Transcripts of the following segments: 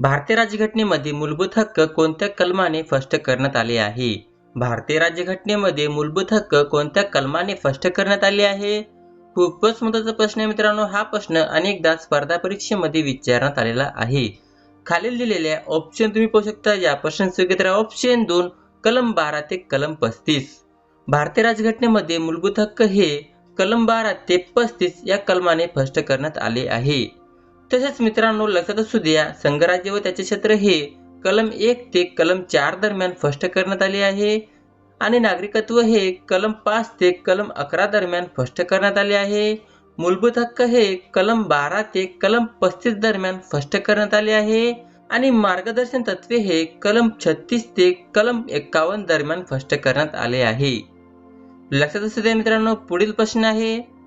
भारतीय राज्यघटनेमध्ये मूलभूत हक्क कोणत्या कलमाने स्पष्ट करण्यात आले आहे? भारतीय राज्यघटनेमध्ये मूलभूत हक्क कोणत्या कलमाने स्पष्ट करण्यात आले आहे? खूपच महत्त्वाचा प्रश्न आहे मित्रांनो. हा प्रश्न अनेकदा स्पर्धा परीक्षेमध्ये विचारण्यात आलेला आहे. खालील दिलेल्या ऑप्शन तुम्ही पाहू शकता. या प्रश्नाचे उत्तर ऑप्शन दोन कलम बारा ते कलम पस्तीस. भारतीय राज्यघटनेमध्ये मूलभूत हक्क हे कलम बारा ते पस्तीस या कलमाने स्पष्ट करण्यात आले आहे. तसेच मित्रांनो लक्षात असू द्या संघराज्य व त्याचे क्षेत्र हे कलम एक ते कलम चार दरम्यान स्पष्ट करण्यात आले आहे. आणि नागरिकत्व हे कलम पाच ते कलम अकरा दरम्यान स्पष्ट करण्यात आले आहे. मूलभूत हक्क हे कलम बारा ते कलम पस्तीस दरम्यान स्पष्ट करण्यात आले आहे. आणि मार्गदर्शन तत्वे हे कलम छत्तीस ते कलम एक्कावन्न दरम्यान स्पष्ट करण्यात आले आहे. लक्षात असू द्या मित्रांनो पुढील प्रश्न आहे.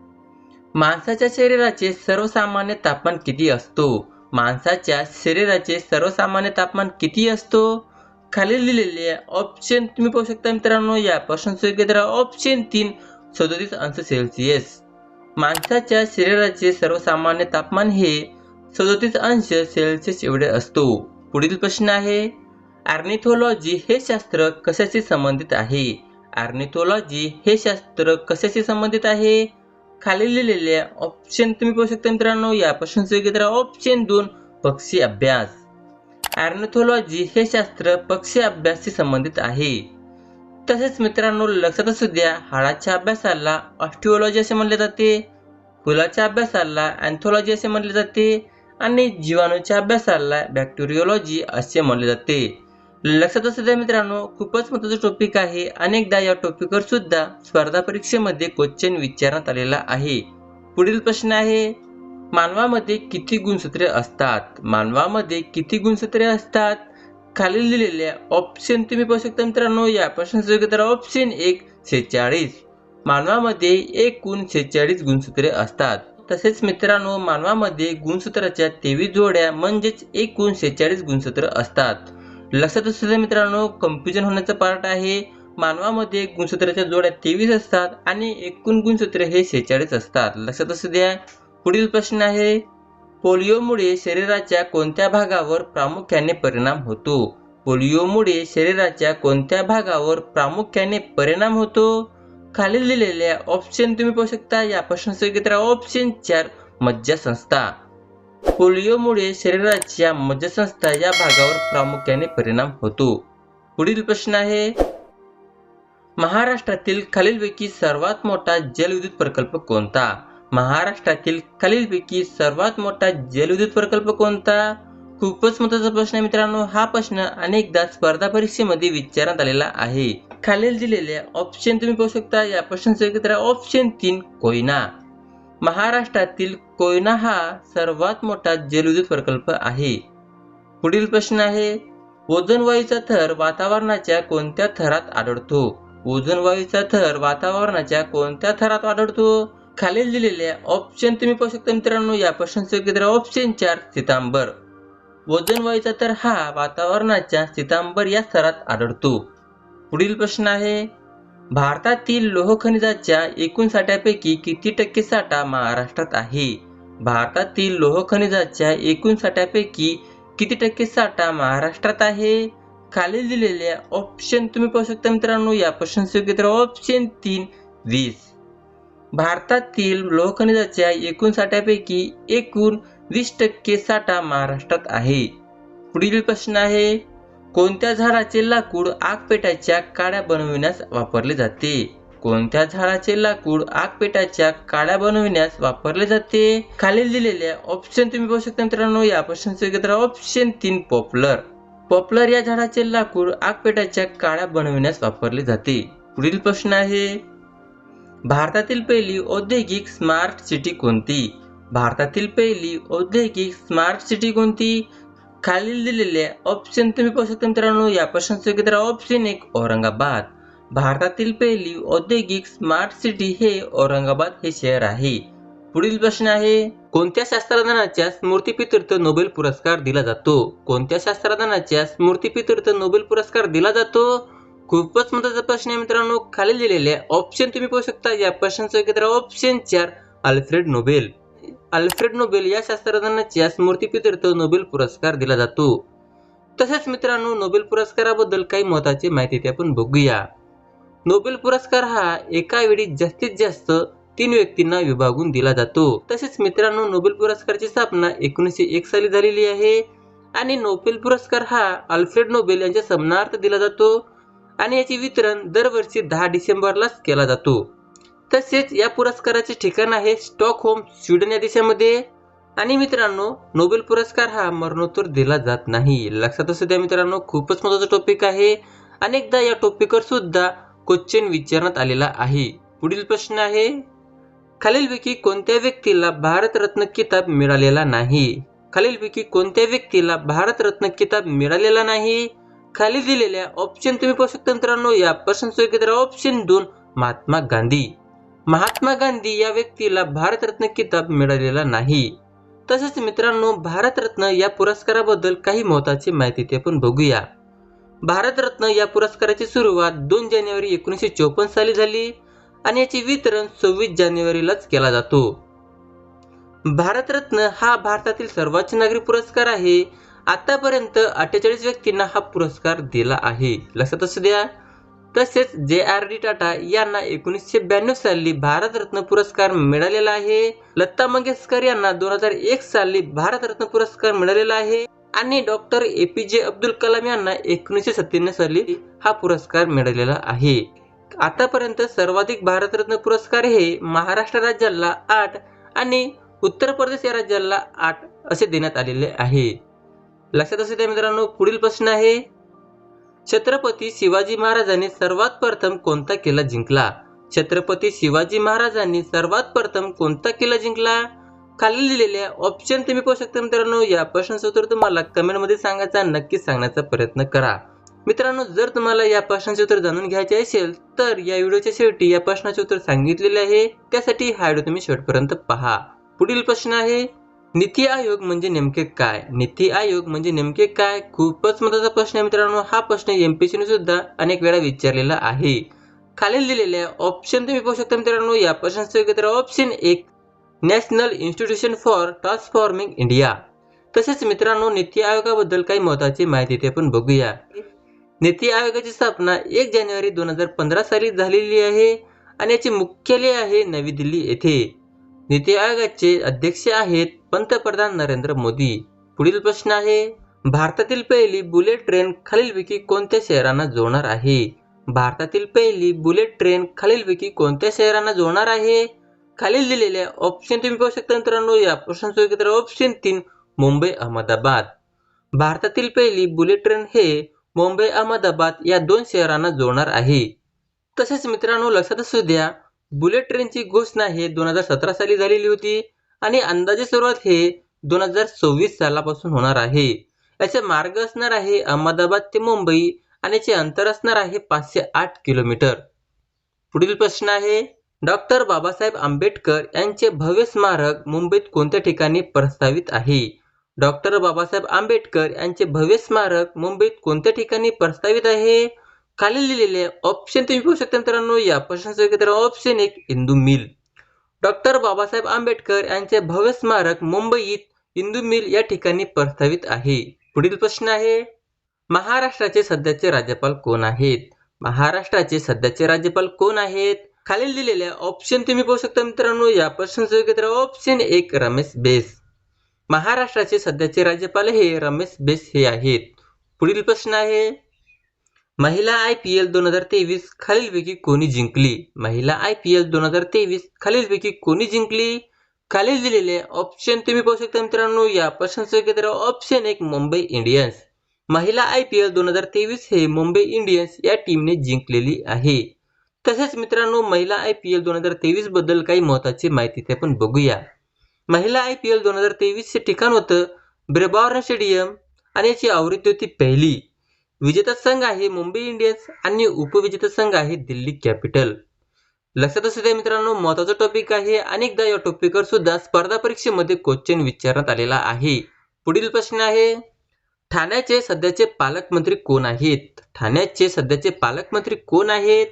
माणसाच्या शरीराचे सर्वसामान्य तापमान किती असतो? माणसाच्या शरीराचे सर्वसामान्य तापमान किती असतो? खाली लिहिलेले ऑप्शन तुम्ही पाहू शकता मित्रांनो या प्रश्न ऑप्शन तीन सदोतीस अंश सेल्सिअस माणसाच्या शरीराचे सर्वसामान्य तापमान हे सदोतीस अंश सेल्सिअस एवढे असतो. पुढील प्रश्न आहे आर्निथोलॉजी हे शास्त्र कशाशी संबंधित आहे? आर्निथोलॉजी हे शास्त्र कशाशी संबंधित आहे? खाली लिहिलेले ऑप्शन तुम्ही पाहू शकता मित्रांनो या प्रश्नाचे उत्तर ऑप्शन दोन पक्षी अभ्यास. ऑर्निथोलॉजी हे शास्त्र पक्षी अभ्यासशी संबंधित आहे. तसेच मित्रांनो लक्षात असू द्या हाडाच्या अभ्यासाला ऑस्टिओलॉजी असे म्हणले जाते फुलाच्या अभ्यासाला अँथोलॉजी असे म्हणले जाते आणि जीवाणूच्या अभ्यासाला बॅक्टेरिओलॉजी असे म्हणले जाते. लक्षात असू द्या मित्रांनो खूपच महत्वाचं टॉपिक आहे. अनेकदा या टॉपिकवर सुद्धा स्पर्धा परीक्षेमध्ये क्वेश्चन विचारण्यात आलेला आहे. पुढील प्रश्न आहे मानवामध्ये किती गुणसूत्रे असतात? मानवामध्ये किती गुणसूत्रे असतात? खालील दिलेल्या ऑप्शन तुम्ही पाहू शकता मित्रांनो. या प्रश्नाचे तर ऑप्शन एक शेहेचाळीस मानवामध्ये एकूण शेहेचाळीस गुणसूत्रे असतात. तसेच मित्रांनो मानवामध्ये गुणसूत्राच्या तेवीस जोड्या म्हणजेच एकूण शेहेचाळीस गुणसूत्र असतात. लक्षात असू द्या मित्रांनो कन्फ्युजन होण्याचा पार्ट आहे. मानवामध्ये गुणसूत्राच्या जोड्या तेवीस असतात आणि एकूण गुणसूत्रे हे शेहेचाळीस असतात. लक्षात असू द्या. पुढील प्रश्न आहे पोलिओमुळे शरीराच्या कोणत्या भागावर प्रामुख्याने परिणाम होतो? पोलिओमुळे शरीराच्या कोणत्या भागावर प्रामुख्याने परिणाम होतो? खालील दिलेल्या ऑप्शन तुम्ही पाहू शकता. या प्रश्नाचं घेतला ऑप्शन चार मज्जासंस्था. पोलिओमुळे शरीराच्या मज्जासंस्था या भागावर प्रामुख्याने परिणाम होतो. पुढील प्रश्न आहे महाराष्ट्रातील खालीलपैकी सर्वात मोठा जलविद्युत प्रकल्प कोणता? महाराष्ट्रातील खालीलपैकी सर्वात मोठा जलविद्युत प्रकल्प कोणता? खूपच महत्त्वाचा प्रश्न आहे मित्रांनो. हा प्रश्न अनेकदा स्पर्धा परीक्षेमध्ये विचारण्यात आलेला आहे. खालील दिलेल्या ऑप्शन तुम्ही पाहू शकता. या प्रश्नाचं एकत्र ऑप्शन तीन कोयना. महाराष्ट्रातील कोयना हा सर्वात मोठा जलविद्युत प्रकल्प आहे. पुढील प्रश्न आहे ओझोन वायूचा थर वातावरणाच्या कोणत्या थरात आढळतो? ओझोन वायूचा थर वातावरणाच्या कोणत्या थरात आढळतो? खालील दिलेल्या ऑप्शन तुम्ही पाहू शकता मित्रांनो या प्रश्नाचे ऑप्शन चार सितांबर ओझन वायूचा थर हा वातावरणाच्या सितांबर या थरात आढळतो. पुढील प्रश्न आहे भारतातील लोह खनिजाच्या एकूण साठ्यापैकी किती टक्के साठा महाराष्ट्रात आहे? भारतातील लोह खनिजाच्या एकूण साठ्यापैकी किती टक्के साठा महाराष्ट्रात आहे? खालील दिलेल्या ऑप्शन तुम्ही पाहू शकता मित्रांनो या प्रश्न तर ऑप्शन तीन वीस. भारतातील लोह खनिजाच्या एकूण साठ्यापैकी एकूण वीस टक्के साठा महाराष्ट्रात आहे. पुढील प्रश्न आहे कोणत्या झाडाचे लाकूड आगपेटाच्या काड्या बनविण्यास वापरले जाते? कोणत्या झाडाचे लाकूड आगपेटाच्या काड्या बनविण्यास वापरले जाते? खालील दिलेल्या ऑप्शन तुम्ही पाहू शकता मित्रांनो या प्रश्नाचं उत्तर ऑप्शन तीन पॉप्युलर पॉप्युलर या झाडाचे लाकूड आग पेटायच्या काड्या बनविण्यास वापरले जाते. पुढील प्रश्न आहे भारतातील पहिली औद्योगिक स्मार्ट सिटी कोणती? भारतातील पहिली औद्योगिक स्मार्ट सिटी कोणती? खालील दिलेले ऑप्शन तुम्ही पाहू शकता मित्रांनो या प्रश्नाचे ऑप्शन एक औरंगाबाद. भारतातील पहिली औद्योगिक स्मार्ट सिटी हे औरंगाबाद हे शहर आहे. पुढील प्रश्न आहे कोणत्या शास्त्रज्ञानाच्या स्मृतीपितीर्थ नोबेल पुरस्कार दिला जातो? कोणत्या शास्त्रज्ञानाच्या स्मृतीपितीर्थ नोबेल पुरस्कार दिला जातो? खूपच महत्त्वाचा प्रश्न आहे मित्रांनो खाली दिलेले ऑप्शन तुम्ही पाहू शकता. या प्रश्नाचं उत्तर ऑप्शन चार अल्फ्रेड नोबेल. अल्फ्रेड नोबेल या शास्त्रज्ञाच्या स्मृतीप्रित्यर्थ नोबेल पुरस्कार दिला जातो. तसेच मित्रांनो नोबेल पुरस्काराबद्दल काही महत्वाची माहिती ते आपण बघूया. नोबेल पुरस्कार हा एका वेळी जास्तीत जास्त तीन व्यक्तींना विभागून दिला जातो. तसेच मित्रांनो नोबेल पुरस्काराची स्थापना एकोणीसशे एक साली झालेली आहे आणि नोबेल पुरस्कार हा अल्फ्रेड नोबेल यांच्या सन्मानार्थ दिला जातो आणि याचे वितरण दरवर्षी दहा डिसेंबरलाच केला जातो. तसेच या पुरस्काराचे ठिकाण आहे स्टॉकहोम स्वीडन या देशामध्ये. आणि मित्रांनो नोबेल पुरस्कार हा मरणोत्तर दिला जात नाही. लक्षात असू द्या मित्रांनो खूपच महत्त्वाचा टॉपिक आहे. अनेकदा या टॉपिकवर सुद्धा क्वेश्चन विचारण्यात आलेला आहे. पुढील प्रश्न आहे खालीलपैकी कोणत्या व्यक्तीला भारतरत्न किताब मिळालेला नाही? खालीलपैकी कोणत्या व्यक्तीला भारतरत्न किताब मिळालेला नाही? खाली दिलेल्या ऑप्शन तुम्ही पाहू शकता मित्रांनो. या प्रश्नाचं ऑप्शन दोन महात्मा गांधी. महात्मा गांधी या व्यक्तीला भारतरत्न किताब मिळालेला नाही. तसेच मित्रांनो भारतरत्न या पुरस्काराबद्दल काही महत्वाची माहिती ते आपण बघूया. भारतरत्न या पुरस्काराची सुरुवात दोन जानेवारी एकोणीसशे चोपन्न साली झाली आणि याचे वितरण सव्वीस जानेवारीलाच केला जातो. भारतरत्न हा भारतातील सर्वोच्च नागरी पुरस्कार आहे. आतापर्यंत अठ्ठेचाळीस व्यक्तींना हा पुरस्कार दिला आहे. लक्षात असू द्या तसेच जे आर डी टाटा यांना एकोणीसशे ब्याण्णव साली भारतरत्न पुरस्कार मिळालेला आहे. लता मंगेशकर यांना दोन हजार एक साली भारतरत्न पुरस्कार मिळालेला आहे. आणि डॉक्टर ए पी जे अब्दुल कलाम यांना एकोणीसशे सत्त्याण्णव साली हा पुरस्कार मिळालेला आहे. आतापर्यंत सर्वाधिक भारतरत्न पुरस्कार हे महाराष्ट्र राज्याला आठ आणि उत्तर प्रदेश या राज्याला आठ असे देण्यात आलेले आहे. लक्षात असू द्या मित्रांनो पुढील प्रश्न आहे छत्रपती शिवाजी महाराजांनी सर्वात प्रथम कोणता किल्ला जिंकला? छत्रपती शिवाजी महाराजांनी सर्वात प्रथम कोणता किल्ला जिंकला? खाली दिलेल्या ऑप्शन तुम्ही पाहू शकता मित्रांनो. या प्रश्नाचं उत्तर तुम्हाला कमेंटमध्ये सांगायचा नक्कीच सांगण्याचा प्रयत्न करा. मित्रांनो जर तुम्हाला या प्रश्नाचे उत्तर जाणून घ्यायचे असेल तर या व्हिडिओच्या शेवटी या प्रश्नाचे उत्तर सांगितलेले आहे. त्यासाठी हा व्हिडिओ तुम्ही शेवटपर्यंत पहा. पुढील प्रश्न आहे नीती आयोग म्हणजे नेमके काय? नीती आयोग म्हणजे नेमके काय? खूपच महत्त्वाचा प्रश्न आहे मित्रांनो. हा प्रश्न एम पी सीने सुद्धा अनेक वेळा विचारलेला आहे. खालील दिलेल्या ऑप्शन तुम्ही पाहू शकता मित्रांनो. या प्रश्नाचं ऑप्शन एक national institution for transforming India तसेच मित्रांनो नीती आयोगाबद्दल काही महत्वाची माहिती ते पण बघूया. नीती आयोगाची स्थापना एक जानेवारी दोन हजार पंधरा साली झालेली आहे आणि याचे मुख्यालय आहे नवी दिल्ली येथे. नीती आयोगाचे अध्यक्ष आहेत पंतप्रधान नरेंद्र मोदी. पुढील प्रश्न आहे भारतातील पहिली बुलेट ट्रेन खालीलपैकी कोणत्या शहरांना जोडणार आहे? भारतातील पहिली बुलेट ट्रेन खालीलपैकी कोणत्या शहरांना जोडणार आहे? खालील दिलेल्या ऑप्शन तुम्ही पाहू शकता मित्रांनो या प्रश्नाचं ऑप्शन तीन मुंबई अहमदाबाद. भारतातील पहिली बुलेट ट्रेन हे मुंबई अहमदाबाद या दोन शहरांना जोडणार आहे. तसेच मित्रांनो लक्षात असू द्या बुलेट ट्रेनची घोषणा हे दोन हजार सतरा साली झालेली होती. आणि अंदाजे सुरुवात हे दोन हजार सव्वीस सालापासून होणार आहे. याचे मार्ग असणार आहे अहमदाबाद ते मुंबई आणि याचे अंतर असणार आहे पाचशे आठ किलोमीटर. पुढील प्रश्न आहे डॉक्टर बाबासाहेब आंबेडकर यांचे भव्य स्मारक मुंबईत कोणत्या ठिकाणी प्रस्तावित आहे? डॉक्टर बाबासाहेब आंबेडकर यांचे भव्य स्मारक मुंबईत कोणत्या ठिकाणी प्रस्तावित आहे? खाली लिहिलेले ऑप्शन तुम्ही पाहू शकता मित्रांनो या प्रश्नाचं ऑप्शन एक इंदू मिल. डॉक्टर बाबासाहेब आंबेडकर यांचे भव्य स्मारक मुंबईत इंदू मिल या ठिकाणी प्रस्तावित आहे. पुढील प्रश्न आहे महाराष्ट्राचे सध्याचे राज्यपाल कोण आहेत? महाराष्ट्राचे सध्याचे राज्यपाल कोण आहेत? खालील दिलेल्या ऑप्शन तुम्ही पाहू शकता मित्रांनो या प्रश्नाचं ऑप्शन एक रमेश बेस. महाराष्ट्राचे सध्याचे राज्यपाल हे रमेश बेस हे आहेत. पुढील प्रश्न आहे महिला आय पी एल दोन हजार तेवीस खालीलपैकी कोणी जिंकली? महिला आय पी एल दोन हजार तेवीस खालीलपैकी कोणी जिंकली? खालील दिलेले ऑप्शन तुम्ही पाहू शकता मित्रांनो या प्रश्नाचं ऑप्शन एक मुंबई इंडियन्स. महिला आय पी एल दोन हजार तेवीस हे मुंबई इंडियन्स या टीमने जिंकलेली आहे. तसेच मित्रांनो महिला आय पी एल दोन हजार तेवीसबद्दल काही महत्वाची माहिती ते आपण बघूया. महिला आय पी एल दोन हजार तेवीसचे ठिकाण होतं ब्रेबॉर्न स्टेडियम आणि याची आवृत्ती होती पहिली. विजेता संघ आहे मुंबई इंडियन्स आणि उपविजेता संघ आहे दिल्ली कॅपिटल. लक्षात असू द्या मित्रांनो महत्त्वाचा टॉपिक आहे. अनेकदा या टॉपिकवर सुद्धा स्पर्धा परीक्षेमध्ये क्वेश्चन विचारण्यात आलेला आहे. पुढील प्रश्न आहे ठाण्याचे सध्याचे पालकमंत्री कोण आहेत? ठाण्याचे सध्याचे पालकमंत्री कोण आहेत?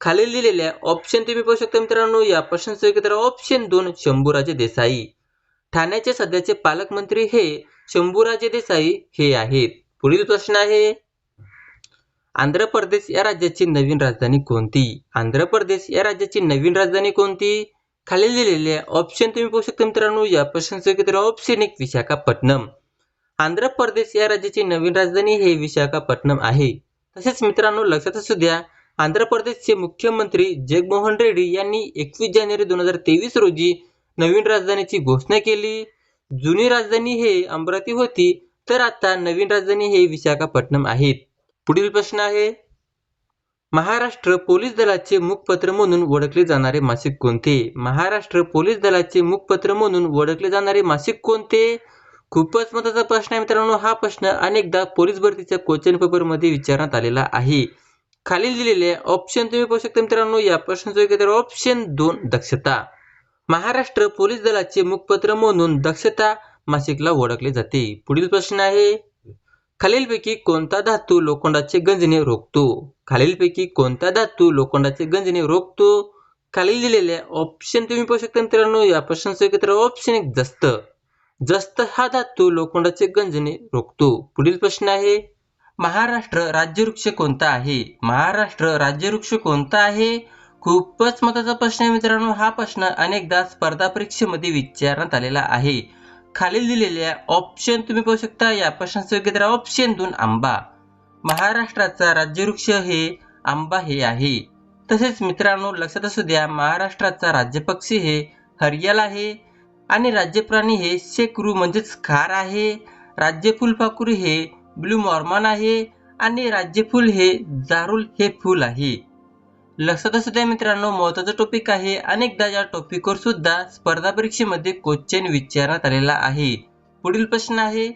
खालील लिहिलेल्या ऑप्शन तुम्ही पाहू शकता मित्रांनो. या प्रश्नाचं ऑप्शन दोन शंभूराजे देसाई. ठाण्याचे सध्याचे पालकमंत्री हे शंभूराजे देसाई हे आहेत. पुढील प्रश्न आहे आंध्र प्रदेश या राज्याची नवीन राजधानी कोणती? आंध्र प्रदेश या राज्याची नवीन राजधानी कोणती? खाली दिलेले ऑप्शन तुम्ही पाहू शकता मित्रांनो या प्रश्नाचं ऑप्शन एक विशाखापट्टणम. आंध्र प्रदेश या राज्याची नवीन राजधानी हे विशाखापट्टणम आहे. तसेच मित्रांनो लक्षात असू द्या आंध्र प्रदेशचे मुख्यमंत्री जगमोहन रेड्डी यांनी एकवीस जानेवारी दोन हजार तेवीस रोजी नवीन राजधानीची घोषणा केली. जुनी राजधानी हे अमरावती होती तर आता नवीन राजधानी हे विशाखापट्टणम आहेत. पुढील प्रश्न आहे. महाराष्ट्र पोलीस दलाचे मुखपत्र म्हणून ओळखले जाणारे मासिक कोणते? महाराष्ट्र पोलीस दलाचे मुखपत्र म्हणून ओळखले जाणारे मासिक कोणते? खूपच महत्त्वाचा प्रश्न आहे मित्रांनो. हा प्रश्न अनेकदा पोलीस भरतीच्या क्वेश्चन पेपरमध्ये विचारण्यात आलेला आहे. खालील दिलेले ऑप्शन तुम्ही पाहू शकता मित्रांनो. या प्रश्नाचं उत्तर ऑप्शन दोन दक्षता. महाराष्ट्र पोलीस दलाचे मुखपत्र म्हणून दक्षता मासिकला ओळखले जाते. पुढील प्रश्न आहे. खालीलपैकी कोणता धातू लोखंडाचे गंजणे रोखतो? खालीलपैकी कोणता धातू लोखंडाचे गंजणे रोखतो? खालील दिलेल्या ऑप्शन तुम्ही पाहू शकता मित्रांनो या प्रश्नाचं एकत्र ऑप्शन एक जस्त. जस्त हा धातू लोखंडाचे गंजणे रोखतो. पुढील प्रश्न आहे महाराष्ट्र राज्यवृक्ष कोणता आहे? महाराष्ट्र राज्यवृक्ष कोणता आहे? खूपच महत्त्वाचा प्रश्न आहे मित्रांनो हा प्रश्न अनेकदा स्पर्धा परीक्षेमध्ये विचारण्यात आलेला आहे. खालील दिलेल्या ऑप्शन तुम्ही पाहू शकता या प्रश्नाचं उत्तर ऑप्शन दोन आंबा. महाराष्ट्राचा राज्यवृक्ष हे आंबा हे आहे. तसेच मित्रांनो लक्षात असू द्या महाराष्ट्राचा राज्यपक्षी हे हरियाल आहे आणि राज्यप्राणी हे शेकरू म्हणजेच खार आहे. राज्य फुलपाखरू हे ब्लू मॉर्मन आहे आणि राज्यफूल हे जारुल हे फूल आहे. लक्षात असू द्या मित्रांनो महत्त्वाचा टॉपिक आहे. अनेकदा या टॉपिकवर सुद्धा स्पर्धा परीक्षेमध्ये क्वेश्चन विचारण्यात आलेला आहे. पुढील प्रश्न आहे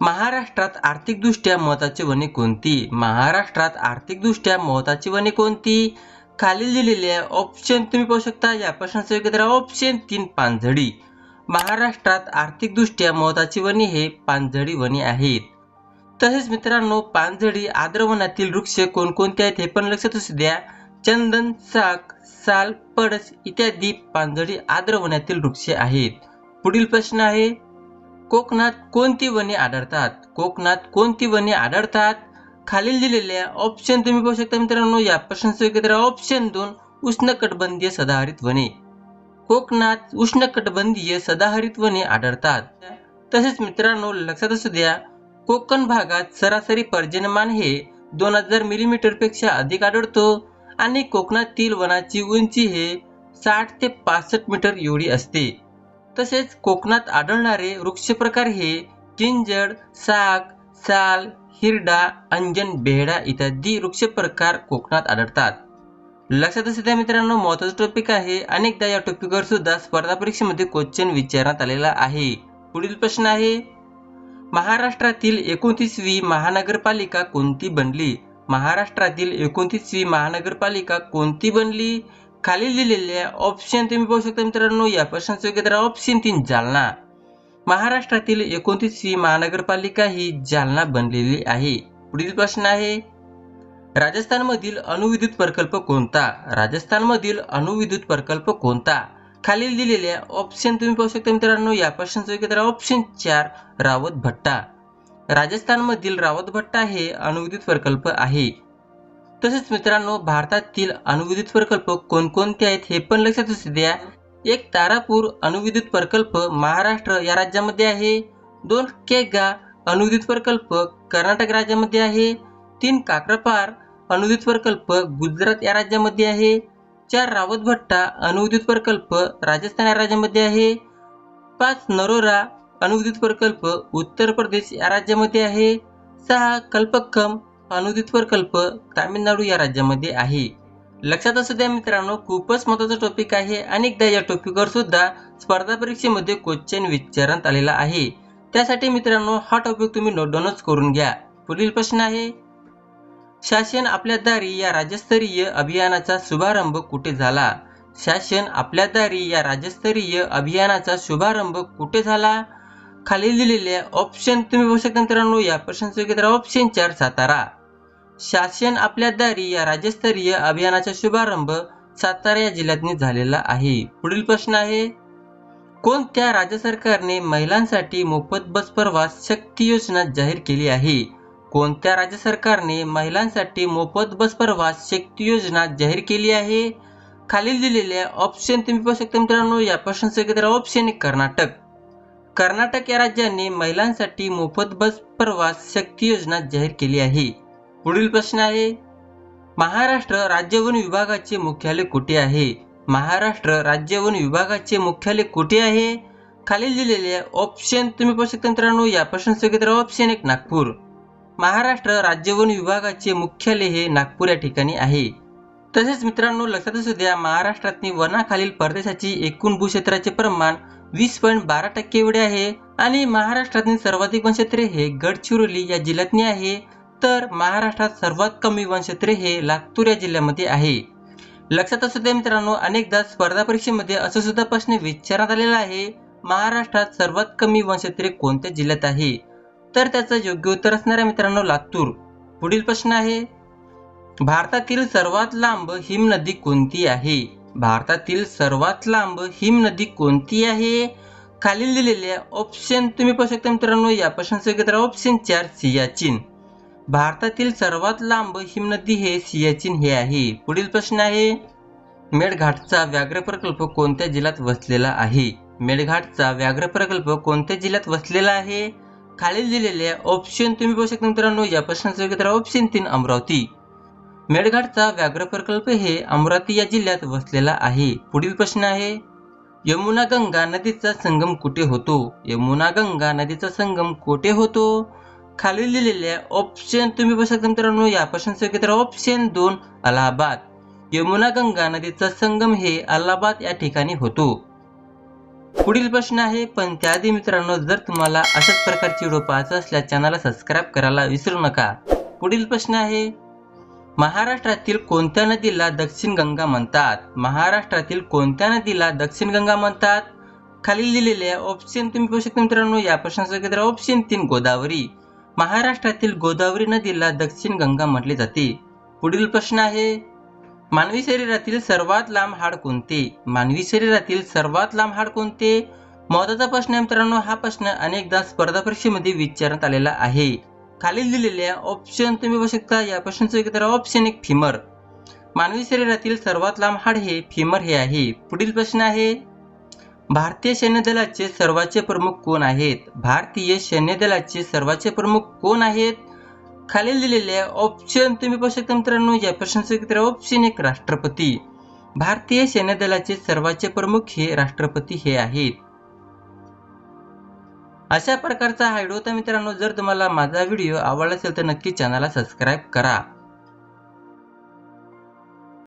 महाराष्ट्रात आर्थिकदृष्ट्या महत्वाची वने कोणती? महाराष्ट्रात आर्थिकदृष्ट्या महत्वाची वने कोणती? खालील दिलेले ऑप्शन तुम्ही पाहू शकता. या प्रश्नाचं उत्तर ऑप्शन तीन पानझडी. महाराष्ट्रात आर्थिकदृष्ट्या महत्वाची वने हे पानझडी वने आहेत. तसेच मित्रांनो पानझडी आद्रवनातील वृक्ष कोणकोणते आहेत हे पण लक्षात असू द्या. चंदन साक साल पडस इत्यादी पानझडी आद्रवनातील वृक्ष आहेत. पुढील प्रश्न आहे कोकणात कोणती वने आढळतात? कोकणात कोणती वने आढळतात? खालील दिलेल्या ऑप्शन तुम्ही पाहू शकता मित्रांनो या प्रश्नाचं एकत्र ऑप्शन दोन उष्णकटबंधीय सदाहरित वने. कोकणात उष्णकटबंधीय सदाहरित वने आढळतात. तसेच मित्रांनो लक्षात असू द्या कोकण भागात सरासरी पर्जन्यमान हे दोन हजार मिलीमीटरपेक्षा अधिक आढळतो आणि कोकणातील वनाची उंची हे साठ ते पासष्ट मीटर एवढी असते. तसेच कोकणात आढळणारे वृक्ष प्रकार हे किंजड साग साल हिरडा अंजन बेहडा इत्यादी वृक्ष प्रकार कोकणात आढळतात. लक्षात असू द्या मित्रांनो महत्त्वाचा टॉपिक आहे. अनेकदा या टॉपिकवर सुद्धा स्पर्धा परीक्षेमध्ये क्वेश्चन विचारण्यात आलेला आहे. पुढील प्रश्न आहे महाराष्ट्रातील एकोणतीसवी महानगरपालिका कोणती बनली? महाराष्ट्रातील एकोणतीसवी महानगरपालिका कोणती बनली? खाली दिलेल्या ऑप्शन तुम्ही पाहू शकता मित्रांनो या प्रश्नाचं उत्तर ऑप्शन तीन जालना. महाराष्ट्रातील एकोणतीसवी महानगरपालिका ही जालना बनलेली आहे. पुढील प्रश्न आहे राजस्थानमधील अणुविद्युत प्रकल्प कोणता? राजस्थानमधील अणुविद्युत प्रकल्प कोणता? खालील दिलेल्या ऑप्शन तुम्ही पाहू शकता मित्रांनो या प्रश्नाचं उत्तर ऑप्शन चार रावत भट्टा. राजस्थानमधील रावत भट्टा हे अणुविद्युत प्रकल्प आहे. तसेच मित्रांनो भारतातील अणुविद्युत प्रकल्प कोणकोणते आहेत हे पण लक्षात असू द्या. एक तारापूर अणुविद्युत प्रकल्प महाराष्ट्र या राज्यामध्ये आहे. दोन केगा अणुविद्युत प्रकल्प कर्नाटक राज्यामध्ये आहे. तीन काक्रपार अणुविद्युत प्रकल्प गुजरात या राज्यामध्ये आहे. चार रावतभट्टा अणुविद्युत प्रकल्प राजस्थान या राज्यामध्ये आहे. पाच नरोरा अणुविद्युत प्रकल्प उत्तर प्रदेश या राज्यामध्ये आहे. सहा कल्पक्कम अणुविद्युत प्रकल्प तामिळनाडू या राज्यामध्ये आहे. लक्षात असू द्या मित्रांनो खूपच महत्त्वाचा टॉपिक आहे. अनेकदा या टॉपिकवर सुद्धा स्पर्धा परीक्षेमध्ये क्वेश्चन विचारण्यात आलेला आहे. त्यासाठी मित्रांनो हा टॉपिक तुम्ही नोट डाऊनच करून घ्या. पुढील प्रश्न आहे शासन आपल्या दारी या राज्यस्तरीय अभियानाचा शुभारंभ कुठे झाला? शासन आपल्या दारी या राज्यस्तरीय अभियानाचा शुभारंभ कुठे झाला? खाली दिलेल्या ऑप्शन तुम्ही बघू शकता मित्रांनो या प्रश्नाचं ऑप्शन चार सातारा. शासन आपल्या दारी या राज्यस्तरीय अभियानाचा शुभारंभ सातारा या जिल्ह्यातनी झालेला आहे. पुढील प्रश्न आहे कोणत्या राज्य सरकारने महिलांसाठी मोफत बस प्रवास शक्ती योजना जाहीर केली आहे? कोणत्या राज्य सरकारने महिलांसाठी मोफत बस प्रवास शक्ती योजना जाहीर केली आहे? खालील दिलेल्या ऑप्शन तुम्ही पाहू शकता मित्रांनो. या प्रश्नाचं ऑप्शन एक कर्नाटक. कर्नाटक या राज्याने महिलांसाठी मोफत बस प्रवास शक्ती योजना जाहीर केली आहे. पुढील प्रश्न आहे महाराष्ट्र राज्य वन विभागाचे मुख्यालय कुठे आहे? महाराष्ट्र राज्य वन विभागाचे मुख्यालय कुठे आहे? खालील दिलेले ऑप्शन तुम्ही पाहू शकता मित्रांनो. या प्रश्नाचं ऑप्शन एक नागपूर. महाराष्ट्र राज्य वन विभागाचे मुख्यालय हे नागपूर या ठिकाणी आहे. तसेच मित्रांनो लक्षात असू द्या महाराष्ट्रातनी वनाखालील परदेशाची एकूण भूक्षेत्राचे प्रमाण वीस पॉईंट बारा टक्के एवढे आहे आणि महाराष्ट्रातील सर्वाधिक वनक्षेत्रे हे गडचिरोली या जिल्ह्यातनी आहे. तर महाराष्ट्रात सर्वात कमी वनक्षेत्रे हे लातूर या जिल्ह्यामध्ये आहे. लक्षात असू द्या मित्रांनो अनेकदा स्पर्धा परीक्षेमध्ये असं सुद्धा प्रश्न विचारण्यात आलेला आहे महाराष्ट्रात सर्वात कमी वनक्षेत्रे कोणत्या जिल्ह्यात आहे? तर त्याचं योग्य उत्तर असणार आहे मित्रांनो लातूर. पुढील प्रश्न आहे भारतातील सर्वात लांब हिम नदी कोणती आहे? भारतातील सर्वात लांब हिम नदी कोणती आहे? खालील दिलेल्या ऑप्शन तुम्ही पाहू शकता मित्रांनो या प्रश्नाचं ऑप्शन चार सियाचीन. भारतातील सर्वात लांब हिमनदी हे सियाचीन हे आहे. पुढील प्रश्न आहे मेळघाटचा व्याघ्र प्रकल्प कोणत्या जिल्ह्यात वसलेला आहे? मेळघाटचा व्याघ्र प्रकल्प कोणत्या जिल्ह्यात वसलेला आहे? खालील दिलेल्या ऑप्शन तुम्ही पाहू शकता मित्रांनो या प्रश्नाचं ऑप्शन तीन अमरावती. मेळघाटचा व्याघ्र प्रकल्प हे अमरावती या जिल्ह्यात वसलेला आहे. पुढील प्रश्न आहे यमुना गंगा नदीचा संगम कुठे होतो? यमुना गंगा नदीचा संगम कुठे होतो? खालील दिलेल्या ऑप्शन तुम्ही पाहू शकता मित्रांनो या प्रश्नाचं ऑप्शन दोन अलाहाबाद. यमुना गंगा नदीचा संगम हे अलाहाबाद या ठिकाणी होतो. पुढील प्रश्न आहे पण त्याआधी मित्रांनो जर तुम्हाला अशाच प्रकारची व्हिडिओ पाहायचा असल्यास चॅनलला सबस्क्राईब करायला विसरू नका. पुढील प्रश्न आहे महाराष्ट्रातील कोणत्या नदीला दक्षिण गंगा म्हणतात? महाराष्ट्रातील कोणत्या नदीला दक्षिण गंगा म्हणतात? खालील दिलेल्या ऑप्शन तुम्ही पाहू शकता मित्रांनो या प्रश्नाचं ऑप्शन तीन गोदावरी. महाराष्ट्रातील गोदावरी नदीला दक्षिण गंगा म्हटले जाते. पुढील प्रश्न आहे मानवी शरीरातील सर्वात लांब हाड कोणते? मानवी शरीरातील सर्वात लांब हाड कोणते? महत्त्वाचा प्रश्न आहे मित्रांनो हा प्रश्न अनेकदा स्पर्धा परीक्षेमध्ये विचारण्यात आलेला आहे. खालील दिलेल्या ऑप्शन तुम्ही बघू शकता. या प्रश्नाचं उत्तर ऑप्शन एक फिमर मानवी शरीरातील सर्वात लांब हाड हे फिमर हे आहे. पुढील प्रश्न आहे भारतीय सैन्य दलाचे सर्वाचे प्रमुख कोण आहेत? भारतीय सैन्य दलाचे सर्वाचे प्रमुख कोण आहेत? खालील दिलेल्या ऑप्शन तुम्ही पाहू शकता मित्रांनो या प्रश्नाचं ऑप्शन एक राष्ट्रपती. भारतीय सैन्य दलाचे सर्वाचे प्रमुख हे राष्ट्रपती हे आहेत. अशा प्रकारचा हा व्हिडिओ होता मित्रांनो. जर तुम्हाला माझा व्हिडिओ आवडला असेल तर नक्की चॅनलला सबस्क्राईब करा.